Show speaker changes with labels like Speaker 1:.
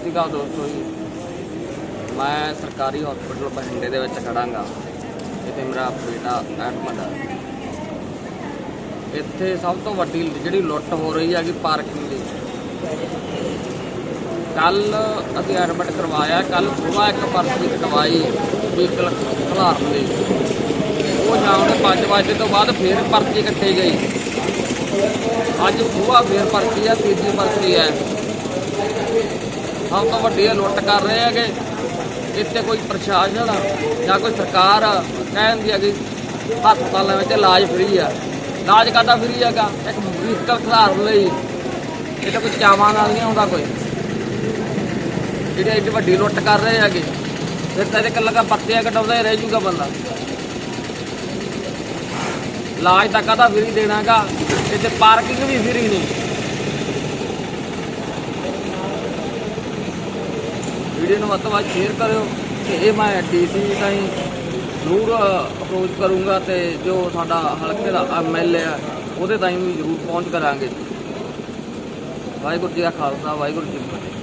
Speaker 1: ਸਤਿ ਸ਼੍ਰੀ ਅਕਾਲ ਦੋਸਤੋ ਜੀ। ਮੈਂ ਸਰਕਾਰੀ ਹਸਪੀਟਲ ਬਠਿੰਡੇ ਦੇ ਵਿੱਚ ਖੜਾਂਗਾ। ਇੱਥੇ ਮੇਰਾ ਬੇਟਾ ਐਡਮਿਟ ਹੈ ਇੱਥੇ ਸਭ ਤੋਂ ਵੱਡੀ ਜਿਹੜੀ ਲੁੱਟ ਹੋ ਰਹੀ ਹੈਗੀ ਪਾਰਕਿੰਗ ਦੀ। ਕੱਲ ਅਸੀਂ ਐਡਮਿਟ ਕਰਵਾਇਆ ਕੱਲ ਸੁਬਾਹ ਇੱਕ ਪਰਚੀ ਕਟਵਾਈ ਵਹੀਕਲ ਖਲਾਰਨ ਦੀ। ਉਹ ਸ਼ਾਮ ਦੇ 5 ਵਜੇ ਤੋਂ ਬਾਅਦ ਫੇਰ ਪਰਚੀ ਕੱਟੀ ਗਈ। ਅੱਜ ਸੁਬਾਹ ਫੇਰ ਪਰਚੀ ਆ, ਤੀਜੀ ਪਰਚੀ ਹੈ ਸਭ ਤੋਂ ਵੱਡੀ ਲੁੱਟ ਕਰ ਰਹੇ ਹੈਗੇ। ਇੱਥੇ ਕੋਈ ਪ੍ਰਸ਼ਾਸਨ ਜਾਂ ਕੋਈ ਸਰਕਾਰ ਕਹਿੰਦੀ ਹੈ ਕਿ ਹਸਪਤਾਲਾਂ ਵਿੱਚ ਇਲਾਜ ਫ੍ਰੀ ਆ। ਇਲਾਜ ਕਾਹਦਾ ਫ੍ਰੀ ਹੈਗਾ? ਇੱਕ ਵਹੀਕਲ ਖਿਲਾਰਨ ਲਈ। ਇਹ ਤਾਂ ਕੋਈ ਚਾਵਾਂ ਨਾਲ ਨਹੀਂ ਆਉਂਦਾ ਕੋਈ। ਜਿਹੜੇ ਇੱਡੀ ਵੱਡੀ ਲੁੱਟ ਕਰ ਰਹੇ ਹੈਗੇ, ਫਿਰ ਤਾਂ ਇਹਦੇ ਕੱਲਾ ਪੱਤਿਆਂ ਪਰਚੀਆਂ ਕਟਾਉਂਦਾ ਹੀ ਰਹਿ ਜੂਗਾ ਬੰਦਾ। ਇਲਾਜ ਤਾਂ ਕਾਹਦਾ ਫ੍ਰੀ ਦੇਣਾਗਾ ਇੱਥੇ ਪਾਰਕਿੰਗ ਵੀ ਫ੍ਰੀ ਨਹੀਂ। ਵੀਡੀਓ ਨੂੰ ਵੱਧ ਤੋਂ ਵੱਧ ਸ਼ੇਅਰ ਕਰਿਓ ਤੇ ਇਹ ਮੈਂ ਡੀਸੀ ਤਾਈਂ ਜ਼ਰੂਰ ਅਪਰੋਚ ਕਰੂੰਗਾ ਤੇ ਜੋ ਸਾਡਾ ਹਲਕੇ ਦਾ ਐਮਐਲਏ ਆ, ਉਹਦੇ ਤਾਈਂ ਵੀ ਜ਼ਰੂਰ ਪਹੁੰਚ ਕਰਾਂਗੇ ਵਾਹਿਗੁਰੂ ਜੀ ਕਾ ਖਾਲਸਾ, ਵਾਹਿਗੁਰੂ ਜੀ ਕੀ ਫਤਿਹ।